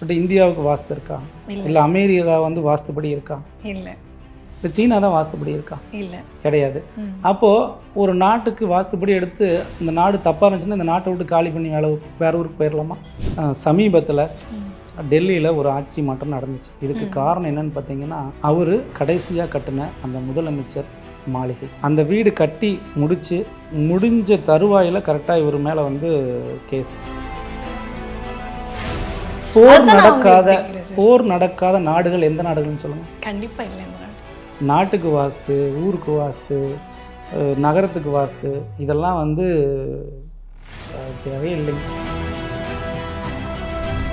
But இந்தியாவுக்கு வாஸ்து இருக்கா? இல்ல. அமெரிக்கா வந்து வாஸ்துபடி இருக்கா? இல்ல. இல்லை சீனா தான் வாஸ்துபடி இருக்கா? இல்ல. கிடையாது. அப்போது ஒரு நாட்டுக்கு வாஸ்துபடி எடுத்து இந்த நாடு தப்பாக இருந்துச்சுன்னா இந்த நாட்டை விட்டு காலி பண்ணி வேலை வேற ஊருக்கு போயிடலாமா சமீபத்தில். டெல்லியில் ஒரு ஆட்சி மாற்றம் நடந்துச்சு. இதுக்கு காரணம் என்னன்னு பார்த்தீங்கன்னா அவர் கடைசியாக கட்டின அந்த முதலமைச்சர் மாளிகை. அந்த வீடு கட்டி முடிச்சு முடிஞ்ச தருவாயில் கரெக்டாக இவர் மேலே வந்து கேஸ் போர் நடக்காத. போர் நடக்காத நாடுகள் எந்த நாடுகள்னு சொல்லுங்கள் கண்டிப்பா இல்ல. நாட்டுக்கு வாஸ்து ஊருக்கு வாஸ்து நகரத்துக்கு வாஸ்து இதெல்லாம் வந்து தேவையே இல்லைங்க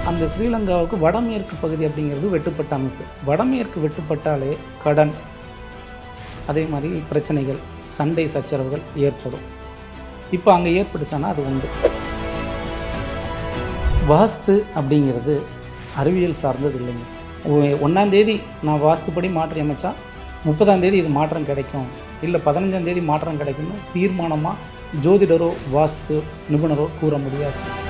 அந்த ஸ்ரீலங்காவுக்கு வடமேற்கு பகுதி அப்படிங்கிறது வெட்டுப்பட்ட அமைப்பு. வடமேற்கு வெட்டுப்பட்டாலே கடன் அதே மாதிரி பிரச்சனைகள் சண்டை சச்சரவுகள் ஏற்படும். இப்போ அங்கே ஏற்பட்டுச்சானா அது உண்டு. வாஸ்து அப்படிங்கிறது அறிவியல் சார்ந்தது இல்லைங்க. ஒ- நான் வாஸ்துப்படி மாற்றி அமைச்சா முப்பதாந்தேதி இது மாற்றம் கிடைக்கும். இல்லை பதினஞ்சாந்தேதி மாற்றம் கிடைக்கும்னு தீர்மானமாக ஜோதிடரோ வாஸ்து நிபுணரோ கூற முடியாது.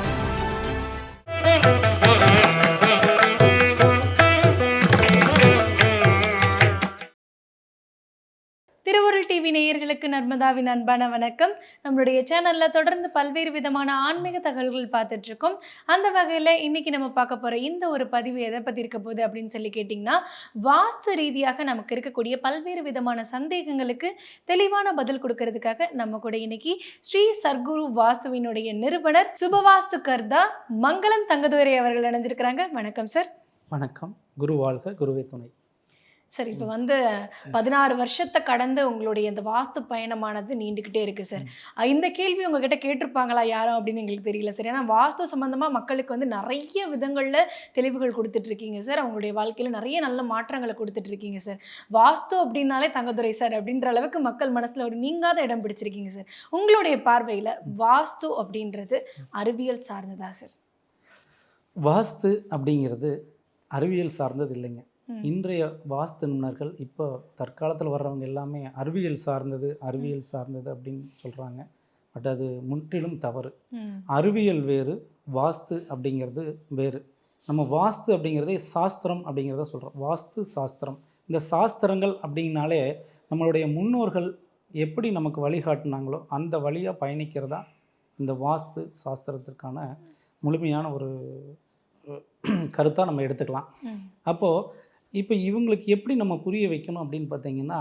நேயர்களுக்கு நர்மதாவின் அன்பான வணக்கம். நம்மளுடைய சேனலில் தொடர்ந்து பல்வேறு விதமான ஆன்மீக தகவல்கள் பார்த்துட்டு இருக்கோம். அந்த வகையில் இன்னைக்கு நம்ம பார்க்க போகிற இந்த ஒரு பதிவு எதை பற்றி இருக்க போகுது அப்படின்னு சொல்லி கேட்டிங்கன்னா வாஸ்து ரீதியாக நமக்கு இருக்கக்கூடிய பல்வேறு விதமான சந்தேகங்களுக்கு தெளிவான பதில் கொடுக்கறதுக்காக நம்ம கூட இன்னைக்கு ஸ்ரீ சர்க்குரு வாஸ்துவினுடைய நிறுவனர் சுபவாஸ்து கர்தா மங்களம் தங்கதுரை அவர்கள் இணைஞ்சிருக்கிறாங்க. வணக்கம் சார். வணக்கம். குரு வாழ்க குருவே துணை. சார் இப்போ வந்து பதினாறு வருஷத்தை கடந்து உங்களுடைய இந்த வாஸ்து பயணமானது நீண்டுக்கிட்டே இருக்கு சார். இந்த கேள்வி உங்ககிட்ட கேட்டிருப்பாங்களா யாரும் அப்படின்னு எங்களுக்கு தெரியல சார். ஏன்னா வாஸ்து சம்பந்தமா மக்களுக்கு வந்து நிறைய விதங்கள்ல தெளிவுகள் கொடுத்துட்டு இருக்கீங்க சார். அவங்களுடைய வாழ்க்கையில நிறைய நல்ல மாற்றங்களை கொடுத்துட்டு இருக்கீங்க சார். வாஸ்து அப்படின்னாலே தங்கதுரை சார் அப்படின்ற அளவுக்கு மக்கள் மனசுல ஒரு நீங்காத இடம் பிடிச்சிருக்கீங்க சார். உங்களுடைய பார்வையில வாஸ்து அப்படின்றது அறிவியல் சார்ந்ததா சார்? வாஸ்து அப்படிங்கிறது அறிவியல் சார்ந்தது இல்லைங்க. இன்றைய வாஸ்து நிபுணர்கள் இப்போ தற்காலத்தில் வர்றவங்க எல்லாமே அறிவியல் சார்ந்தது அறிவியல் சார்ந்தது அப்படின்னு சொல்கிறாங்க பட் அது முற்றிலும் தவறு. அறிவியல் வேறு வாஸ்து அப்படிங்கிறது வேறு. நம்ம வாஸ்து அப்படிங்கிறதே சாஸ்திரம் அப்படிங்கிறத சொல்கிறோம் வாஸ்து சாஸ்திரம். இந்த சாஸ்திரங்கள் அப்படின்னாலே நம்மளுடைய முன்னோர்கள் எப்படி நமக்கு வழிகாட்டினாங்களோ அந்த வழியாக பயணிக்கிறதா இந்த வாஸ்து சாஸ்திரத்திற்கான முழுமையான ஒரு கருத்தாக நம்ம எடுத்துக்கலாம். அப்போது இப்போ இவங்களுக்கு எப்படி நம்ம புரிய வைக்கணும் அப்படின்னு பார்த்தீங்கன்னா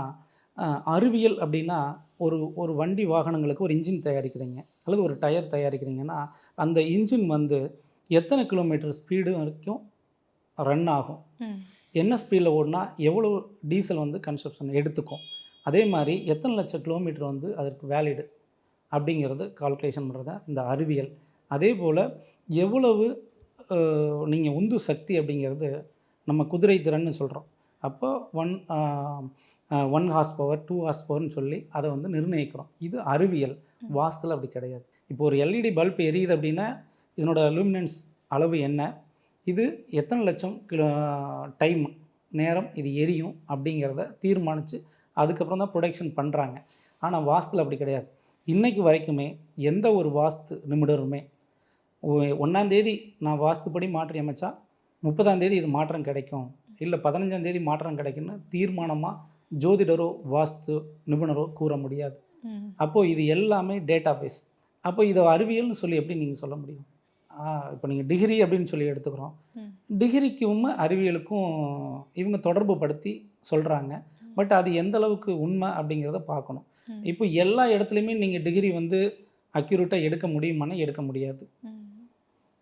அறிவியல் அப்படின்னா ஒரு ஒரு வண்டி வாகனங்களுக்கு ஒரு இன்ஜின் தயாரிக்கிறீங்க அல்லது ஒரு டயர் தயாரிக்கிறீங்கன்னா அந்த இன்ஜின் வந்து எத்தனை கிலோமீட்டர் ஸ்பீடு வரைக்கும் ரன் ஆகும். என்ன ஸ்பீடில் ஓடினா எவ்வளோ டீசல் வந்து கன்சப்ஷன் எடுத்துக்கும்? அதே மாதிரி எத்தனை லட்சம் கிலோமீட்டர் வந்து அதற்கு வேலிடு அப்படிங்கிறது கால்குலேஷன் பண்ணுறது இந்த அறிவியல். அதே போல் எவ்வளவு நீங்கள் உந்து சக்தி அப்படிங்கிறது நம்ம குதிரை திறன்னு சொல்கிறோம் அப்போ one one horse power two horse பவர்னு சொல்லி அதை வந்து நிர்ணயிக்கிறோம். இது அறிவியல். வாஸ்துல அப்படி கிடையாது. இப்போ ஒரு எல்இடி பல்ப் எரியுது அப்படின்னா இதனோட லூமினன்ஸ் அளவு என்ன? இது எத்தனை லட்சம் கிலோ டைம் நேரம் இது எரியும் அப்படிங்கிறத தீர்மானித்து அதுக்கப்புறம் தான் ப்ரொடக்ஷன் பண்ணுறாங்க ஆனால் வாஸ்துல அப்படி கிடையாது. இன்னைக்கு வரைக்குமே எந்த ஒரு வாஸ்து நிபுணருமே ஒ- ஒண்ணாம் தேதி நான் வாஸ்துப்படி மாற்றி அமைச்சா முப்பதாம் தேதி இது மாற்றம் கிடைக்கும். இல்லை பதினஞ்சாம் தேதி மாற்றம் கிடைக்கும்னு தீர்மானமாக ஜோதிடரோ வாஸ்து நிபுணரோ கூற முடியாது. அப்போது இது எல்லாமே டேட்டா பேஸ் அப்போ இதை அறிவியல்னு சொல்லி எப்படி நீங்கள் சொல்ல முடியும்? இப்போ நீங்கள் டிகிரி அப்படின்னு சொல்லி எடுத்துக்கிறோம். டிகிரிக்கும் அறிவியலுக்கும் இவங்க தொடர்பு படுத்தி சொல்கிறாங்க பட் அது எந்த அளவுக்கு உண்மை அப்படிங்கிறத பார்க்கணும். இப்போ எல்லா இடத்துலையுமே நீங்கள் டிகிரி வந்து அக்யூரேட்டாக எடுக்க முடியுமானா எடுக்க முடியாது.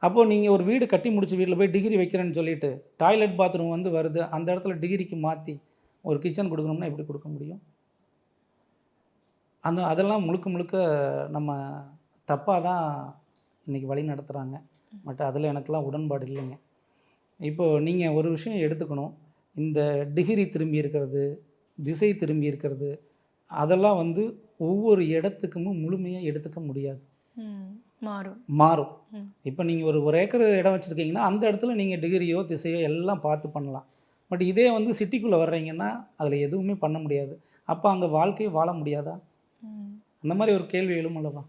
அப்போது நீங்கள் ஒரு வீடு கட்டி முடிச்சு வீட்டில் போய் டிகிரி வைக்கிறேன்னு சொல்லிட்டு டாய்லெட் பாத்ரூம் வந்து வருது அந்த இடத்துல டிகிரிக்கு மாற்றி ஒரு கிச்சன் கொடுக்கணும்னா எப்படி கொடுக்க முடியும்? அந்த அதெல்லாம் முழுக்க முழுக்க நம்ம தப்பாக தான் இன்றைக்கி வழி நடத்துகிறாங்க பட் அதில் எனக்கெல்லாம் உடன்பாடு இல்லைங்க. இப்போது நீங்கள் ஒரு விஷயம் எடுத்துக்கணும். இந்த டிகிரி திரும்பி இருக்கிறது திசை திரும்பி இருக்கிறது அதெல்லாம் வந்து ஒவ்வொரு இடத்துக்குமே முழுமையாக எடுத்துக்க முடியாது. மாறும். மாறும். இப்போ நீங்கள் ஒரு ஒரு ஏக்கர் இடம் வச்சுருக்கீங்கன்னா அந்த இடத்துல நீங்கள் டிகிரியோ திசையோ எல்லாம் பார்த்து பண்ணலாம். பட் இதே வந்து சிட்டிக்குள்ளே வர்றீங்கன்னா அதில் எதுவுமே பண்ண முடியாது. அப்போ அங்கே வாழ்க்கையை வாழ முடியாதா. அந்த மாதிரி ஒரு கேள்வி எழும் அல்லவா?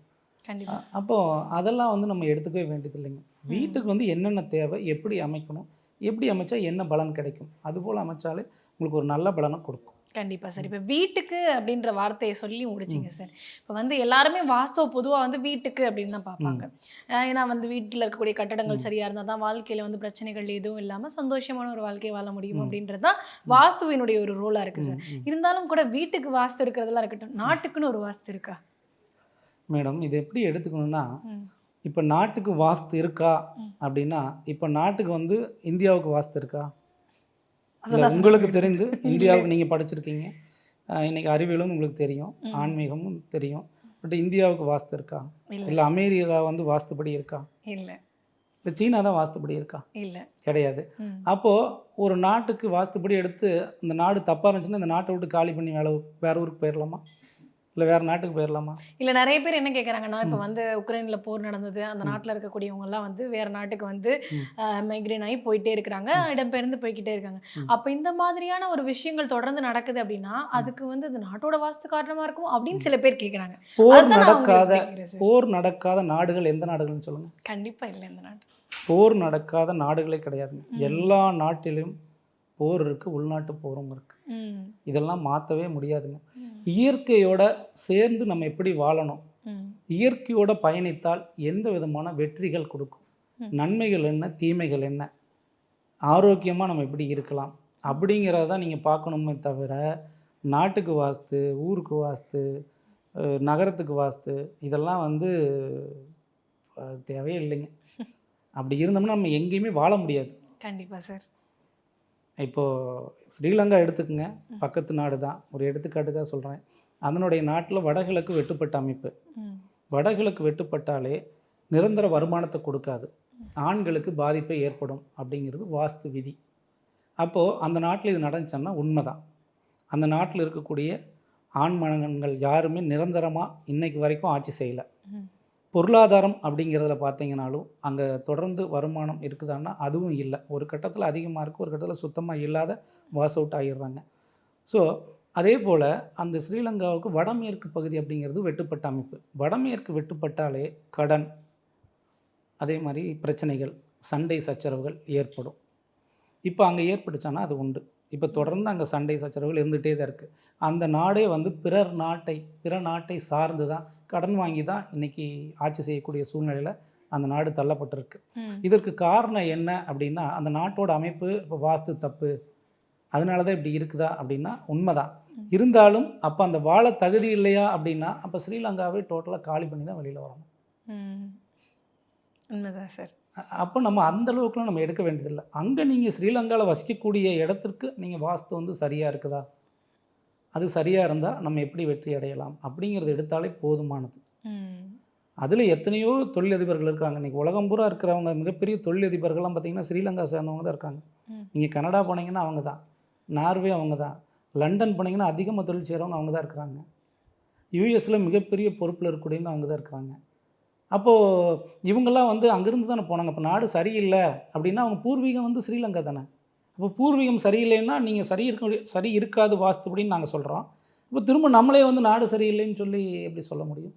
கண்டிப்பா. அப்போது அதெல்லாம் வந்து நம்ம எடுத்துக்கவே வேண்டியது இல்லைங்க வீட்டுக்கு வந்து என்னென்ன தேவை எப்படி அமைக்கணும் எப்படி அமைச்சா என்ன பலன் கிடைக்கும்? அதுபோல் அமைச்சாலே உங்களுக்கு ஒரு நல்ல பலனை கொடுக்கும். கண்டிப்பா சார். இப்போ வீட்டுக்கு அப்படின்ற வார்த்தையை சொல்லி முடிச்சிங்க சார். இப்போ வந்து எல்லாருமே வாஸ்துவ பொதுவா வந்து வீட்டுக்கு அப்படின்னு தான் பார்ப்பாங்க. ஏன்னா வந்து வீட்டில் இருக்கக்கூடிய கட்டடங்கள் ம். சரியா இருந்தால் தான் வாழ்க்கையில வந்து பிரச்சனைகள் எதுவும் இல்லாம சந்தோஷமான ஒரு வாழ்க்கையை வாழ முடியும். அப்படின்றது தான் வாஸ்துவினுடைய ஒரு ரோலா இருக்கு சார். இருந்தாலும் கூட வீட்டுக்கு வாஸ்து இருக்கிறதெல்லாம் இருக்கட்டும் நாட்டுக்குன்னு ஒரு வாஸ்து இருக்கா? மேடம் இது எப்படி எடுத்துக்கணும்னா. இப்போ நாட்டுக்கு வாஸ்து இருக்கா. அப்படின்னா இப்போ நாட்டுக்கு வந்து இந்தியாவுக்கு வாஸ்து இருக்கா? இல்ல உங்களுக்கு தெரிந்து. இந்தியாவுக்கு நீங்கள் படிச்சிருக்கீங்க. இன்னைக்கு அறிவியலும் உங்களுக்கு தெரியும். ஆன்மீகமும் தெரியும். பட் இந்தியாவுக்கு வாஸ்து இருக்கா? இல்ல. அமெரிக்கா வந்து வாஸ்துபடி இருக்கா? இல்ல. இல்லை சீனா தான் வாஸ்துபடி இருக்கா? இல்ல. கிடையாது. அப்போது ஒரு நாட்டுக்கு வாஸ்துபடி எடுத்து இந்த நாடு தப்பாக இருந்துச்சுன்னா இந்த நாட்டை விட்டு காலி பண்ணி வேலை வேற ஊருக்கு போயிடலாமா இல்லை வேற நாட்டுக்கு போயிடலாமா இல்ல நிறைய பேர் என்ன கேக்குறாங்கன்னா இப்போ. வந்து உக்ரைன்ல போர் நடந்தது அந்த. நாட்டுல இருக்கக்கூடியவங்க எல்லாம் வந்து வேற நாட்டுக்கு வந்து. மைக்ரேன் ஆகி போயிட்டே இருக்கிறாங்க இடம்பெயர்ந்து போய்க்கிட்டே இருக்காங்க. அப்ப இந்த மாதிரியான ஒரு விஷயங்கள் தொடர்ந்து நடக்குது அப்படின்னா அதுக்கு வந்து அது நாட்டோட வாஸ்து காரணமா இருக்கும் அப்படின்னு சில பேர் கேக்குறாங்க போர் நடக்காத. போர் நடக்காத நாடுகள் எந்த நாடுகள்னு சொல்லுங்கள் கண்டிப்பா இல்ல இந்த நாட்டு போர் நடக்காத நாடுகளே கிடையாதுங்க. எல்லா நாட்டிலும் போர் இருக்குது உள்நாட்டு போரும் இருக்குது. இதெல்லாம் மாற்றவே முடியாதுங்க. இயற்கையோட சேர்ந்து நம்ம எப்படி வாழணும். இயற்கையோட பயணித்தால் எந்த விதமான வெற்றிகள் கொடுக்கும். நன்மைகள் என்ன? தீமைகள் என்ன? ஆரோக்கியமாக நம்ம எப்படி இருக்கலாம்? அப்படிங்கிறத நீங்கள் பார்க்கணுமே தவிர நாட்டுக்கு வாஸ்து ஊருக்கு வாஸ்து நகரத்துக்கு வாஸ்து இதெல்லாம் வந்து தேவையே இல்லைங்க அப்படி இருந்தோம்னா நம்ம எங்கேயுமே வாழ முடியாது. கண்டிப்பா சார். இப்போது ஸ்ரீலங்கா எடுத்துக்கங்க. பக்கத்து நாடு தான் ஒரு எடுத்துக்காட்டுக்காக சொல்கிறேன் அதனுடைய நாட்டில் வடகிழக்கு வெட்டுப்பட்ட அமைப்பு. வடகிழக்கு வெட்டுப்பட்டாலே நிரந்தர வருமானத்தை கொடுக்காது. ஆண்களுக்கு பாதிப்பை ஏற்படும் அப்படிங்கிறது வாஸ்து விதி. அப்போது அந்த நாட்டில் இது நடந்துச்சுன்னா உண்மைதான். அந்த நாட்டில் இருக்கக்கூடிய ஆண் மகன்கள் யாருமே நிரந்தரமாக இன்னைக்கு வரைக்கும் ஆட்சி செய்யலை. பொருளாதாரம் அப்படிங்கிறதுல பார்த்தீங்கனாலும் அங்கே தொடர்ந்து வருமானம் இருக்குதான்னா அதுவும் இல்லை. ஒரு கட்டத்தில் அதிகமாக இருக்குது ஒரு கட்டத்தில் சுத்தமாக இல்லாத வாஸ் அவுட் ஆகிடுறாங்க ஸோ அதே போல் அந்த ஸ்ரீலங்காவுக்கு வடமேற்கு பகுதி அப்படிங்கிறது வெட்டுப்பட்ட அமைப்பு. வடமேற்கு வெட்டுப்பட்டாலே கடன் அதே மாதிரி பிரச்சனைகள் சண்டை சச்சரவுகள் ஏற்படும். இப்போ அங்கே ஏற்பட்டுச்சானா அது உண்டு. இப்போ தொடர்ந்து அங்கே சண்டை சச்சரவுகள் இருந்துகிட்டே தான் இருக்குது அந்த நாடே வந்து பிறர் நாட்டை பிற நாட்டை சார்ந்து தான் கடன் வாங்கி தான் இன்றைக்கி ஆட்சி செய்யக்கூடிய சூழ்நிலையில் அந்த நாடு தள்ளப்பட்டிருக்கு. இதற்கு காரணம் என்ன அப்படின்னா அந்த நாட்டோட அமைப்பு இப்போ வாஸ்து தப்பு அதனால தான் இப்படி இருக்குதா அப்படின்னா உண்மைதான். இருந்தாலும் அப்போ அந்த வாழ தகுதி இல்லையா அப்படின்னா அப்போ ஸ்ரீலங்காவே டோட்டலாக காலி பண்ணி தான் வெளியில் வரணும். உண்மைதான் சார் அப்போ நம்ம அந்த அளவுக்குலாம் நம்ம எடுக்க வேண்டியதில்லை. அங்கே நீங்கள் ஸ்ரீலங்காவில் வசிக்கக்கூடிய இடத்திற்கு நீங்கள் வாஸ்து வந்து சரியாக இருக்குதா? அது சரியாக இருந்தால் நம்ம எப்படி வெற்றி அடையலாம்? அப்படிங்கிறத எடுத்தாலே போதுமானது. அதில் எத்தனையோ தொழிலதிபர்கள் இருக்காங்க. இன்றைக்கி உலகம் பூரா இருக்கிறவங்க மிகப்பெரிய தொழிலதிபர்கள்லாம் பார்த்தீங்கன்னா ஸ்ரீலங்கா சேர்ந்தவங்க தான் இருக்காங்க. நீங்கள் கனடா போனீங்கன்னா அவங்க தான். நார்வே அவங்க தான். லண்டன் போனீங்கன்னா அதிகமாக தொழில் செய்கிறவங்க அவங்க தான் இருக்கிறாங்க. யூஎஸில் மிகப்பெரிய பொறுப்பில் இருக்கக்கூடியவங்க அவங்க தான் இருக்கிறாங்க. அப்போது இவங்கெல்லாம் வந்து அங்கேருந்து தானே போனாங்க. இப்போ நாடு சரியில்லை அப்படின்னா அவங்க பூர்வீகம் வந்து ஸ்ரீலங்கா தானே. அப்போ பூர்வீகம் சரியில்லைன்னா நீங்கள் சரி இருக்க சரி இருக்காது வாஸ்துபடின்னு நாங்கள் சொல்கிறோம் இப்போ திரும்ப நம்மளே வந்து நாடு சரியில்லைன்னு சொல்லி எப்படி சொல்ல முடியும்?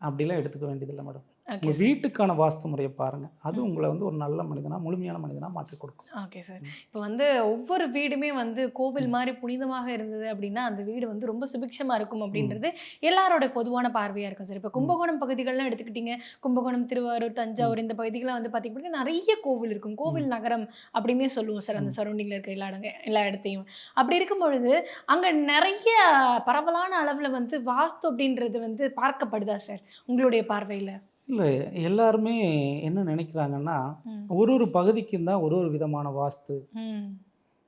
அப்படிலாம் எடுத்துக்க வேண்டியதில்லை மேடம். உங்கள் வீட்டுக்கான வாஸ்து முறையை பாருங்கள் அது. உங்களை வந்து ஒரு நல்ல மனிதனாக முழுமையான மனிதனாக மாற்றி கொடுக்கும். ஓகே சார் இப்போ வந்து ஒவ்வொரு வீடுமே வந்து கோவில் மாதிரி புனிதமாக இருந்தது அப்படின்னா அந்த வீடு வந்து ரொம்ப சுபிக்ஷமா இருக்கும் அப்படின்றது எல்லாரோட பொதுவான பார்வையா இருக்கும் சார் இப்போ கும்பகோணம் பகுதிகள்லாம் எடுத்துக்கிட்டீங்க. கும்பகோணம் திருவாரூர் தஞ்சாவூர் இந்த பகுதிகள்லாம் வந்து பார்த்தீங்கன்னா நிறைய கோவில் இருக்கும். கோவில் நகரம் அப்படின்னே சொல்லுவோம் சார் அந்த. சரௌண்டிங்கில் இருக்கிற எல்லா இடங்க எல்லா இடத்தையும். அப்படி இருக்கும் பொழுது அங்கே நிறைய பரவலான அளவில் வந்து வாஸ்து அப்படின்றது வந்து பார்க்கப்படுதா சார் உங்களுடைய பார்வையில்? இல்லை எல்லாருமே என்ன நினைக்கிறாங்கன்னா ஒரு ஒரு பகுதிக்கும் தான் ஒரு ஒரு விதமான வாஸ்து.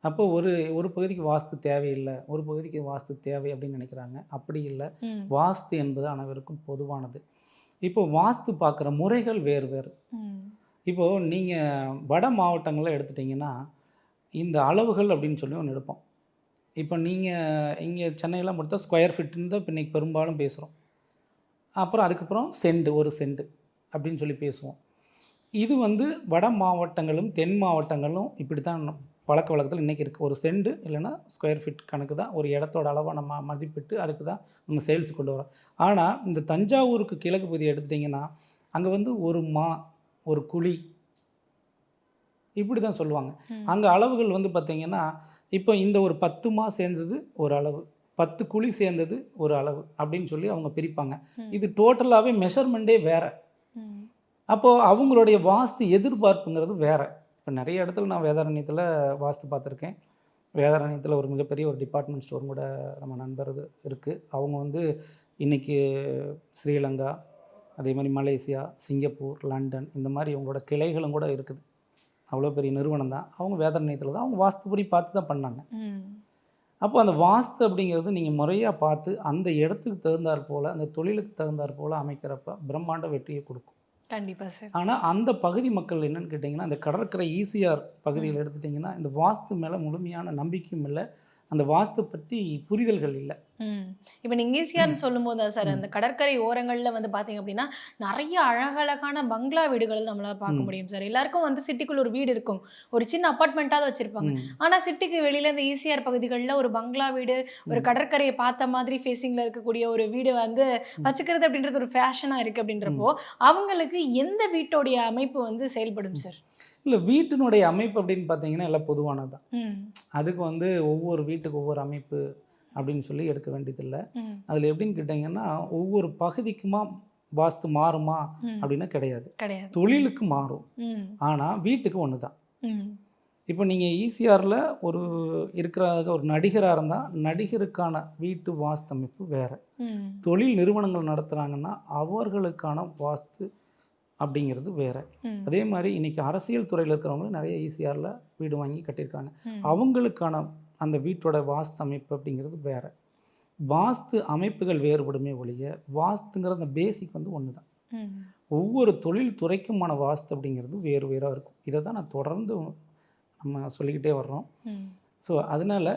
அப்போ ஒரு ஒரு பகுதிக்கு வாஸ்து தேவையில்லை ஒரு பகுதிக்கு வாஸ்து தேவை அப்படின்னு நினைக்கிறாங்க. அப்படி இல்லை. வாஸ்து என்பது அனைவருக்கும் பொதுவானது. இப்போ வாஸ்து பார்க்குற முறைகள் வேறு வேறு. இப்போது நீங்கள் வட மாவட்டங்களில் எடுத்துட்டிங்கன்னா இந்த அளவுகள் அப்படின்னு சொல்லி ஒன்று எடுப்போம். இப்போ நீங்கள் இங்கே சென்னையெல்லாம் பார்த்தா ஸ்கொயர் ஃபீட்டுன்னு தான் இப்போ இன்றைக்கி பெரும்பாலும் பேசுகிறோம் அப்புறம் அதுக்கப்புறம் செண்டு ஒரு செண்டு அப்படின்னு சொல்லி பேசுவோம். இது வந்து வட மாவட்டங்களும் தென் மாவட்டங்களும் இப்படி தான் பழக்க வழக்கத்தில் இன்றைக்கி இருக்குது ஒரு செண்டு இல்லைன்னா ஸ்கொயர் ஃபீட் கணக்கு தான் ஒரு இடத்தோட அளவை நம்ம மதிப்பிட்டு அதுக்கு தான் நம்ம சேல்ஸ் கொண்டு வரோம். ஆனால் இந்த தஞ்சாவூருக்கு கிழக்கு பகுதி எடுத்துட்டிங்கன்னா அங்கே வந்து ஒரு மா ஒரு குழி இப்படி தான் சொல்லுவாங்க. அங்கே அளவுகள் வந்து பார்த்தீங்கன்னா இப்போ இந்த ஒரு பத்து மா சேர்ந்தது ஒரு அளவு. பத்து குழி சேர்ந்தது ஒரு அளவு அப்படின்னு சொல்லி அவங்க பிரிப்பாங்க. இது டோட்டலாகவே மெஷர்மெண்ட்டே வேற. அப்போது அவங்களுடைய வாஸ்து எதிர்பார்ப்புங்கிறது வேற. இப்போ நிறைய இடத்துல நான் வேதாரண்யத்தில் வாஸ்து பார்த்துருக்கேன். வேதாரண்யத்தில் ஒரு மிகப்பெரிய ஒரு டிபார்ட்மெண்ட் ஸ்டோர் கூட நம்ம நண்பர் இருக்குது அவங்க வந்து இன்றைக்கி ஸ்ரீலங்கா அதே மாதிரி மலேசியா சிங்கப்பூர் லண்டன் இந்த மாதிரி அவங்களோட கிளைகளும் கூட இருக்குது. அவ்வளோ பெரிய நிறுவனம் தான். அவங்க வேதாரண்யத்தில் தான் அவங்க வாஸ்துபடி பார்த்து தான் பண்ணாங்க. அப்போ அந்த வாஸ்து அப்படிங்கிறது நீங்கள் முறையாக பார்த்து அந்த இடத்துக்கு தகுந்தாற் போல் அந்த தொழிலுக்கு தகுந்தாற் போல் அமைக்கிறப்ப பிரம்மாண்ட வெற்றியை கொடுக்கும். கண்டிப்பா சார். ஆனால் அந்த பகுதி மக்கள் என்னன்னு கேட்டிங்கன்னா இந்த கடற்கரை ஈசிஆர் பகுதியில் எடுத்துட்டிங்கன்னா இந்த வாஸ்து மேலே முழுமையான நம்பிக்கையும் இல்லை. அந்த வாஸ்து பற்றி புரிதல்கள் இல்லை. இப்போ நீங்கள் ஈஸியார்னு சொல்லும்போது தான் சார். அந்த கடற்கரை ஓரங்களில் வந்து பார்த்தீங்க அப்படின்னா நிறைய அழகழகான பங்களா வீடுகள் நம்மளால பார்க்க. முடியும் சார். எல்லாருக்கும் வந்து சிட்டிக்குள்ள ஒரு வீடு இருக்கும். ஒரு சின்ன அப்பார்ட்மெண்ட்டாவது வச்சிருப்பாங்க. ம். ஆனா சிட்டிக்கு வெளியில இந்த ஈசிஆர் பகுதிகளில் ஒரு பங்களா வீடு ஒரு. கடற்கரையை பார்த்த மாதிரி ஃபேஸிங்ல இருக்கக்கூடிய ஒரு வீடு வந்து வச்சுக்கிறது அப்படின்றது ஒரு ஃபேஷனா இருக்கு அப்படின்றப்போ அவங்களுக்கு எந்த வீட்டோடைய அமைப்பு வந்து செயல்படும் சார்? இல்லை வீட்டினுடைய அமைப்பு அப்படின்னு பார்த்தீங்கன்னா எல்லாம் பொதுவானது தான் அதுக்கு வந்து ஒவ்வொரு வீட்டுக்கு ஒவ்வொரு அமைப்பு அப்படின்னு சொல்லி எடுக்க வேண்டியதில்லை. அதில் எப்படின்னு கேட்டிங்கன்னா ஒவ்வொரு பகுதிக்குமா வாஸ்து மாறுமா. அப்படின்னா கிடையாது. தொழிலுக்கு மாறும். ஆனால் வீட்டுக்கு ஒன்று தான். இப்போ நீங்கள் ஈசிஆரில் ஒரு இருக்கிற ஒரு நடிகராக இருந்தால் நடிகருக்கான வீட்டு வாஸ்து அமைப்பு வேறு தொழில் நிறுவனங்கள் நடத்துகிறாங்கன்னா அவர்களுக்கான வாஸ்து அப்படிங்கிறது வேறு. அதே மாதிரி இன்றைக்கி அரசியல் துறையில் இருக்கிறவங்களும் நிறைய ஈசிஆரில் வீடு வாங்கி கட்டியிருக்காங்க. அவங்களுக்கான அந்த வீட்டோட வாஸ்து அமைப்பு அப்படிங்கிறது வேறு. வாஸ்து அமைப்புகள் வேறுபடுமே ஒழிய வாஸ்துங்கிற அந்த பேசிக் வந்து ஒன்று தான் ஒவ்வொரு தொழில் துறைக்குமான வாஸ்து அப்படிங்கிறது வேறு வேறாக இருக்கும். இதை தான் நான் தொடர்ந்து நம்ம சொல்லிக்கிட்டே வர்றோம். ஸோ அதனால்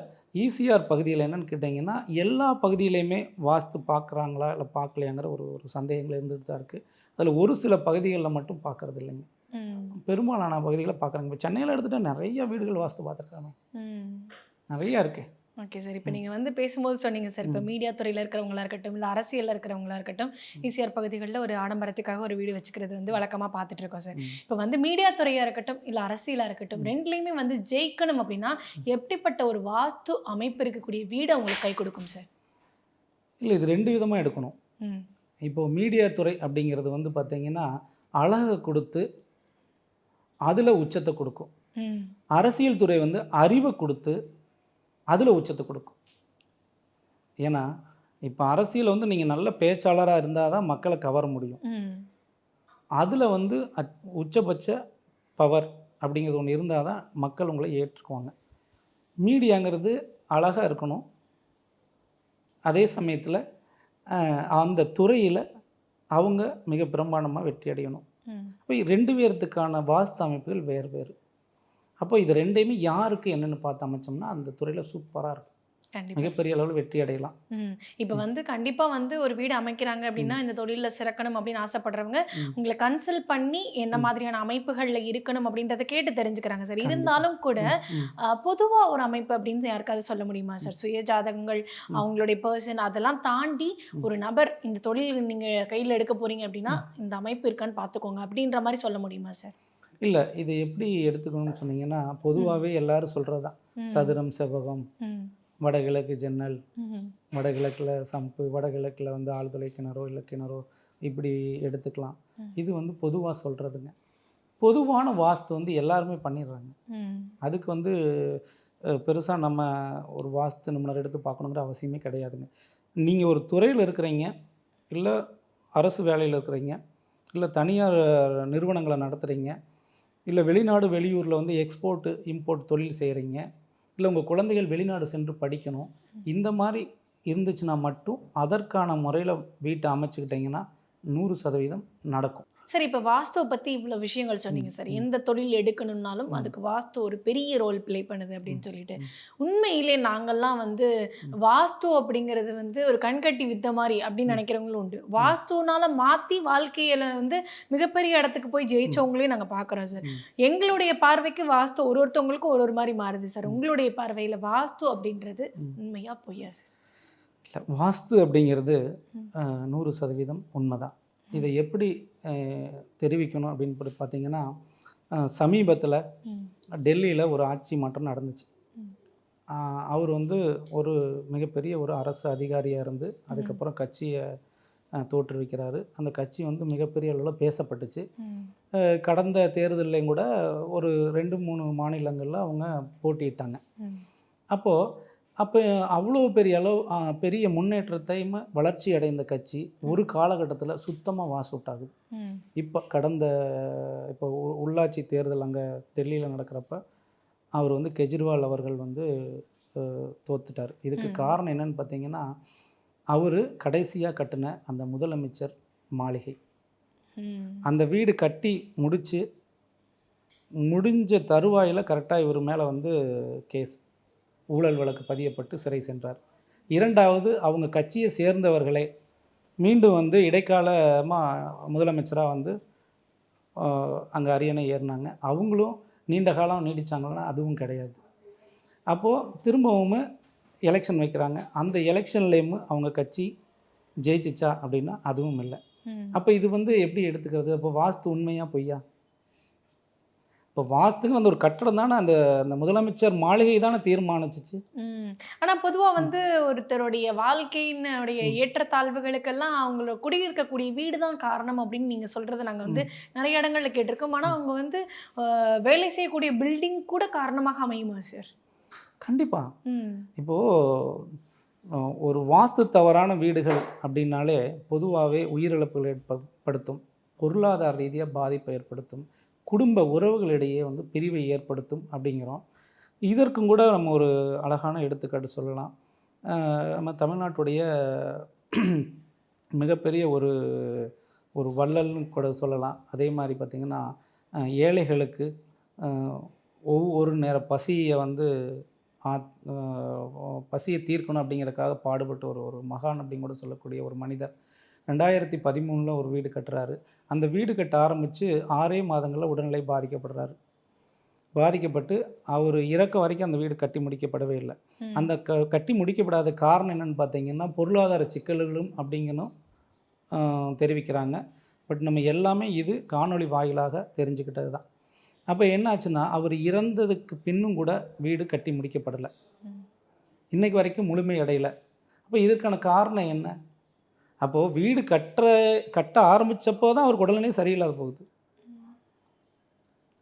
ஈசிஆர் பகுதியில் என்னன்னு கேட்டிங்கன்னா எல்லா பகுதியிலையுமே வாஸ்து பார்க்குறாங்களா இல்லை பார்க்கலையாங்கிற ஒரு ஒரு சந்தேகங்கள் இருந்துகிட்டு தான் இருக்குது அதில் ஒரு சில பகுதிகளில் மட்டும் பார்க்கறது இல்லைங்க. பெரும்பாலான பகுதிகளை பார்க்குறாங்க இப்போ சென்னையில் எடுத்துகிட்டா நிறைய வீடுகள் வாஸ்து பார்த்துருக்காங்க நிறையா இருக்குது ஓகே சார். இப்போ நீங்கள் வந்து பேசும்போது சொன்னீங்க சார். இப்போ. மீடியா துறையில் இருக்கிறவங்களா இருக்கட்டும் இல்லை அரசியலில் இருக்கிறவங்களா இருக்கட்டும் ஈசிஆர் பகுதிகளில் ஒரு ஆடம்பரத்துக்காக ஒரு வீடு வச்சுக்கிறது வந்து வழக்கமாக பார்த்துட்டு இருக்கோம் சார். இப்போ வந்து மீடியா துறையாக இருக்கட்டும் இல்லை அரசியலாக இருக்கட்டும். ரெண்டுலேயுமே வந்து ஜெயிக்கணும் அப்படின்னா எப்படிப்பட்ட ஒரு வாஸ்து அமைப்பு இருக்கக்கூடிய வீடு அவங்களுக்கு கை கொடுக்கும் சார்? இல்லை இது ரெண்டு விதமாக எடுக்கணும். ம். இப்போது மீடியா துறை அப்படிங்கிறது வந்து பார்த்திங்கன்னா அழகை கொடுத்து அதில் உச்சத்தை கொடுக்கும். ம். அரசியல் துறை வந்து அறிவை கொடுத்து அதில் உச்சத்தை கொடுக்கும். ஏன்னா இப்போ அரசியல் வந்து நீங்கள் நல்ல பேச்சாளராக இருந்தால் தான் மக்களை கவர முடியும். அதில் வந்து அச்- உச்சபட்ச பவர் அப்படிங்கிறது ஒன்று இருந்தால் தான் மக்கள் உங்களை ஏற்றுக்குவாங்க. மீடியாங்கிறது அழகாக இருக்கணும். அதே சமயத்தில் அந்த துறையில் அவங்க மிக பிரம்மாண்டமாக வெற்றி அடையணும். ம். அப்போ ரெண்டு பேர்த்துக்கான வாஸ்து அமைப்புகள் வேறு வேறு. அப்போ இது ரெண்டையுமே யாருக்கு என்னென்னு பார்த்து அமைச்சோம்னா அந்த துறையில் சூப்பராக இருக்கும் கண்டிப்பாக மிகப்பெரிய அளவில் வெற்றி அடையலாம் இப்போ வந்து கண்டிப்பாக வந்து ஒரு வீடு அமைக்கிறாங்க அப்படின்னா இந்த தொழிலில் சிறக்கணும் அப்படின்னு ஆசைப்படுறவங்க. உங்களை கன்சல்ட் பண்ணி என்ன. மாதிரியான அமைப்புகளில் இருக்கணும் அப்படின்றத கேட்டு தெரிஞ்சுக்கிறாங்க சார். இருந்தாலும் கூட. பொதுவாக ஒரு அமைப்பு அப்படின்னு யாருக்காவது சொல்ல முடியுமா சார் சுய ஜாதகங்கள். அவங்களுடைய பர்சன் அதெல்லாம் தாண்டி. ஒரு நபர் இந்த தொழில் நீங்கள் கையில் எடுக்க போறீங்க அப்படின்னா இந்த அமைப்பு இருக்கான்னு பார்த்துக்கோங்க அப்படின்ற மாதிரி சொல்ல முடியுமா சார் இல்லை இது எப்படி எடுத்துக்கணும்னு சொன்னீங்கன்னா பொதுவாகவே எல்லாரும் சொல்கிறது தான். சதுரம் செவ்வகம். வடகிழக்கு ஜன்னல். வடகிழக்கில் சம்பு வடகிழக்கில் வந்து ஆழ்துளை கிணறோ இல்லை கிணறோ இப்படி எடுத்துக்கலாம். இது வந்து பொதுவாக சொல்கிறதுங்க பொதுவான வாஸ்து வந்து எல்லாருமே பண்ணிடுறாங்க. அதுக்கு வந்து பெருசாக நம்ம ஒரு வாஸ்து நிபுணர் எடுத்து பார்க்கணுங்கிற அவசியமே கிடையாதுங்க நீங்கள் ஒரு துறையில் இருக்கிறீங்க இல்லை அரசு வேலையில் இருக்கிறீங்க இல்லை தனியார் நிறுவனங்களை நடத்துகிறீங்க இல்லை வெளிநாடு வெளியூரில் வந்து எக்ஸ்போர்ட்டு இம்போர்ட் தொழில் செய்கிறீங்க இல்லை உங்கள் குழந்தைகள் வெளிநாடு சென்று படிக்கணும் இந்த மாதிரி இருந்துச்சுன்னா மட்டும் அதற்கான முறையில் வீட்டை அமைச்சுக்கிட்டிங்கன்னா நூறு சதவீதம் நடக்கும். சரி இப்போ வாஸ்துவை பற்றி இவ்வளோ விஷயங்கள் சொன்னீங்க சார். எந்த தொழில் எடுக்கணும்னாலும். அதுக்கு வாஸ்து ஒரு பெரிய ரோல் ப்ளே பண்ணுது அப்படின்னு சொல்லிட்டு. உண்மையிலே நாங்கள்லாம் வந்து. வாஸ்து அப்படிங்கிறது வந்து ஒரு கண்கட்டி வித்த மாதிரி அப்படின்னு. நினைக்கிறவங்களும் உண்டு வாஸ்துனால மாற்றி வாழ்க்கையில வந்து மிகப்பெரிய இடத்துக்கு போய் ஜெயிச்சவங்களையும் நாங்கள் பார்க்குறோம் சார். எங்களுடைய பார்வைக்கு வாஸ்து ஒரு ஒருத்தவங்களுக்கும் ஒரு ஒரு மாதிரி மாறுது சார். உங்களுடைய பார்வையில் வாஸ்து அப்படின்றது ம். உண்மையா பொய்யா சார் இல்லை வாஸ்து அப்படிங்கிறது நூறு சதவீதம் உண்மைதான் இதை எப்படி தெரிவிக்கணும் அப்படின்னு பார்த்தீங்கன்னா சமீபத்தில். டெல்லியில் ஒரு ஆட்சி மாற்றம் நடந்துச்சு. அவர் வந்து ஒரு மிகப்பெரிய ஒரு அரசு அதிகாரியாக இருந்து அதுக்கப்புறம் கட்சியை தோற்றுவிக்கிறாரு. அந்த கட்சி வந்து மிகப்பெரிய அளவில் பேசப்பட்டுச்சு. கடந்த தேர்தல்லையும் கூட ஒரு ரெண்டு மூணு மாநிலங்களில் அவங்க போட்டியிட்டாங்க. அப்போது அப்போ அவ்வளோ பெரிய அளவு பெரிய முன்னேற்றத்தையும் வளர்ச்சி அடைந்த கட்சி ஒரு காலகட்டத்தில் சுத்தமாக அவுட் ஆகுது. இப்போ கடந்த இப்போ உள்ளாட்சி தேர்தல் அங்கே டெல்லியில் நடக்கிறப்ப அவர் வந்து கெஜ்ரிவால் அவர்கள் வந்து தோத்துட்டார் இதுக்கு. காரணம் என்னன்னு பார்த்தீங்கன்னா அவர் கடைசியாக கட்டின அந்த முதலமைச்சர் மாளிகை. அந்த வீடு கட்டி முடித்து முடிஞ்ச தருவாயில் கரெக்டாக இவர் மேலே வந்து கேஸ் ஊழல் வழக்கு பதியப்பட்டு சிறை சென்றார். இரண்டாவது அவங்க கட்சியை சேர்ந்தவர்களே மீண்டும் வந்து இடைக்காலமாக முதலமைச்சராக வந்து அங்கே அரியணை ஏறினாங்க. அவங்களும் நீண்ட காலம் நீடிச்சாங்கன்னா அதுவும் கிடையாது. அப்போது திரும்பவும் எலெக்ஷன் வைக்கிறாங்க. அந்த எலெக்ஷன்லேயும் அவங்க கட்சி ஜெயிச்சிச்சா அப்படின்னா அதுவும் இல்லை. அப்போ இது வந்து எப்படி எடுத்துக்கிறது? அப்போ வாஸ்து உண்மையா பொய்யா? இப்போ வாஸ்துங்க அந்த ஒரு கட்டடம் தானே அந்த அந்த முதலமைச்சர் மாளிகை தானே தீர்மானிச்சிச்சு. ம். ஆனா பொதுவா வந்து ஒருத்தருடைய வாழ்க்கையினுடைய ஏற்றத்தாழ்வுகளுக்கெல்லாம் அவங்கள குடியிருக்கக்கூடிய வீடு தான் காரணம் அப்படின்னு நீங்க சொல்றதை நாங்க வந்து நிறைய இடங்கள்ல கேட்டிருக்கோம். ஆனா அவங்க வந்து வேலை செய்யக்கூடிய பில்டிங் கூட காரணமாக அமையுமா சார்? கண்டிப்பாக இப்போது ஒரு வாஸ்து தவறான வீடுகள் அப்படின்னாலே பொதுவாகவே உயிரிழப்புகள் ஏற்படுத்தும் பொருளாதார ரீதியாக பாதிப்பை ஏற்படுத்தும். குடும்ப உறவுகளிடையே வந்து பிரிவை ஏற்படுத்தும் அப்படிங்கிறோம். இதற்கும் கூட நம்ம ஒரு அழகான எடுத்துக்காட்டு சொல்லலாம். நம்ம தமிழ்நாட்டுடைய மிகப்பெரிய ஒரு ஒரு வள்ளல்னு கூட சொல்லலாம். அதே மாதிரி பார்த்திங்கன்னா ஏழைகளுக்கு ஒவ்வொரு நேர பசியை வந்து ஆத்- பசியை தீர்க்கணும் அப்படிங்கிறதுக்காக பாடுபட்டு ஒரு ஒரு மகான் அப்படின்னு கூட சொல்லக்கூடிய ஒரு மனிதர். ரெண்டாயிரத்தி பதிமூணில் ஒரு வீடு கட்டுறாரு. அந்த வீடு கட்ட ஆரம்பித்து ஆறே மாதங்களில் உடல்நிலை பாதிக்கப்படுறாரு. பாதிக்கப்பட்டு அவர் இறக்க வரைக்கும் அந்த வீடு கட்டி முடிக்கப்படவே இல்லை. அந்த க கட்டி முடிக்கப்படாத காரணம் என்னன்னு பார்த்தீங்கன்னா பொருளாதார சிக்கல்களும் அப்படிங்கணும் தெரிவிக்கிறாங்க. பட் நம்ம எல்லாமே இது காணொளி வாயிலாக தெரிஞ்சுக்கிட்டது தான் அப்போ என்னாச்சுன்னா அவர் இறந்ததுக்கு பின்னும் கூட வீடு கட்டி முடிக்கப்படலை. ம். இன்னைக்கு வரைக்கும் முழுமை அடையலை. அப்போ இதற்கான காரணம் என்ன? அப்போது வீடு கட்டுற கட்ட ஆரம்பித்தப்போ தான் அவருக்கு உடல்நிலை சரியில்லாத போகுது.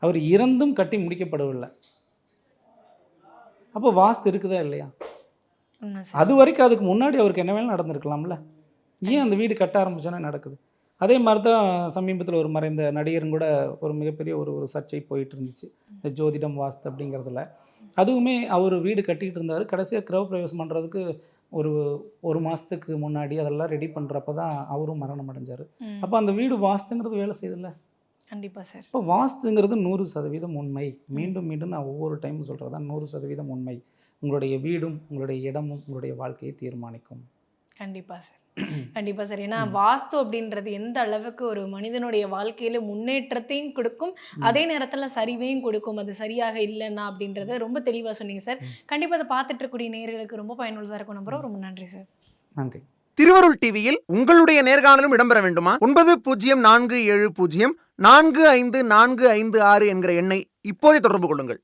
அவர் இறந்தும் கட்டி முடிக்கப்படவில்லை. அப்போ வாஸ்து இருக்குதா இல்லையா. அது வரைக்கும் அதுக்கு முன்னாடி அவருக்கு என்ன வேணும் நடந்திருக்கலாம்ல. ஏன் அந்த வீடு கட்ட ஆரம்பிச்சோன்னே நடக்குது? அதே மாதிரி தான் சமீபத்தில் ஒரு மறைந்த நடிகரும் கூட ஒரு மிகப்பெரிய ஒரு ஒரு சர்ச்சை போயிட்டு இருந்துச்சு இந்த ஜோதிடம் வாஸ்து அப்படிங்கிறதுல. அதுவுமே அவர் வீடு கட்டிக்கிட்டு இருந்தார். கடைசியாக கிரவ பிரவேசம் பண்ணுறதுக்கு ஒரு ஒரு மாதத்துக்கு முன்னாடி அதெல்லாம் ரெடி பண்ணுறப்ப தான் அவரும் மரணம் அடைஞ்சார். அப்போ அந்த வீடு வாஸ்துங்கிறது வேலை செய்யுதுல்ல? கண்டிப்பா சார். இப்போ வாஸ்துங்கிறது நூறு சதவீதம் உண்மை. மீண்டும் மீண்டும் நான் ஒவ்வொரு டைமும் சொல்கிறது தான் நூறு சதவீதம் உண்மை. உங்களுடைய வீடும் உங்களுடைய இடமும் உங்களுடைய வாழ்க்கையை தீர்மானிக்கும். கண்டிப்பா சார். கண்டிப்பா சார். ஏன்னா வாஸ்து அப்படின்றது எந்த அளவுக்கு ஒரு மனிதனுடைய வாழ்க்கையில முன்னேற்றத்தையும் கொடுக்கும் அதே நேரத்துல சரிவையும் கொடுக்கும். அது சரியாக இல்லைன்னா அப்படின்றத ரொம்ப தெளிவா சொன்னீங்க சார். கண்டிப்பா அதை பார்த்துட்டு இருக்கக்கூடிய நேயர்களுக்கு ரொம்ப பயனுள்ளதா இருக்கும். நம்புறோம். ரொம்ப நன்றி சார். நன்றி. திருவருள் டிவியில் உங்களுடைய நேர்காணலும் இடம்பெற வேண்டுமா? ஒன்பது பூஜ்ஜியம் நான்கு ஏழு பூஜ்ஜியம் நான்கு ஐந்து நான்கு ஐந்து ஆறு என்கிற எண்ணை இப்போதே தொடர்பு கொள்ளுங்கள்.